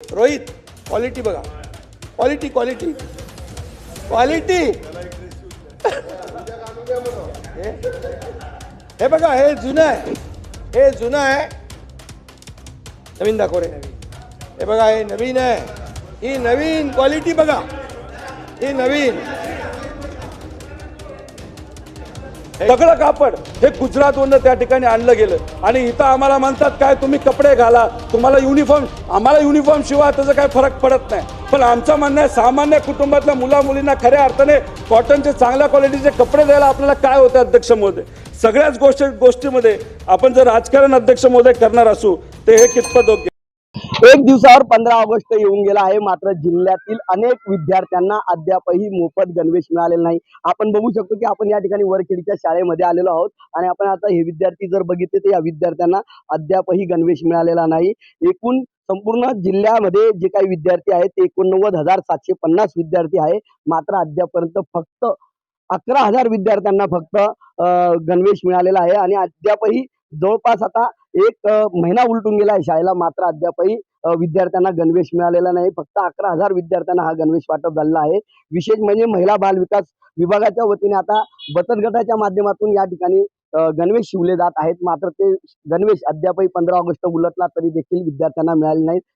Rohit quality बघा. Quality quality quality हे? बघा हे जुनं आहे. हे जुनं आहे. नवीन दाखव रे. हे बघा हे नवीन आहे. ही नवीन क्वालिटी बघा. ही नवीन. सगळं कापड हे गुजरातवरनं त्या ठिकाणी आणलं गेलं. आणि इथं आम्हाला म्हणतात काय तुम्ही कपडे घाला तुम्हाला युनिफॉर्म आम्हाला युनिफॉर्म शिवाय त्याचा काय फरक पडत नाही. पण आमचं म्हणणं आहे सामान्य कुटुंबातल्या मुला मुलींना खऱ्या अर्थाने कॉटनचे चांगल्या क्वालिटीचे कपडे द्यायला आपल्याला काय होतं अध्यक्ष महोदय? सगळ्याच गोष्टी गोष्टीमध्ये आपण जर राजकारण अध्यक्ष महोदय करणार असू ते हे कितपत योग्य? एक दिवसावर पंधरा ऑगस्ट येऊन गेला आहे. मात्र जिल्ह्यातील अनेक विद्यार्थ्यांना अद्यापही मोफत गणवेश मिळालेला नाही. आपण बघू शकतो की आपण या ठिकाणी वरखेडीच्या शाळेमध्ये आलेलो आहोत. आणि आपण आता हे विद्यार्थी जर बघितले तर या विद्यार्थ्यांना अद्यापही गणवेश मिळालेला नाही. एकूण संपूर्ण जिल्ह्यामध्ये जे काही विद्यार्थी आहेत ते एकोणनव्वद हजार सातशे पन्नास विद्यार्थी आहे. मात्र अद्यापर्यंत फक्त अकरा हजार विद्यार्थ्यांना फक्त गणवेश मिळालेला आहे. आणि अद्यापही जवळपास आता एक महिना उलटून गेला आहे शाळेला मात्र अद्यापही विद्यार्थ्यांना गणवेश मिळालेला नाही. फक्त अकरा हजार विद्यार्थ्यांना हा गणवेश वाटप झालेला आहे. विशेष म्हणजे महिला बाल विकास विभागाच्या वतीने आता बचत गटाच्या माध्यमातून या ठिकाणी गणवेश शिवले जात आहेत. मात्र ते गणवेश अद्यापही पंधरा ऑगस्ट उलटला तरी देखील विद्यार्थ्यांना मिळाले नाहीत.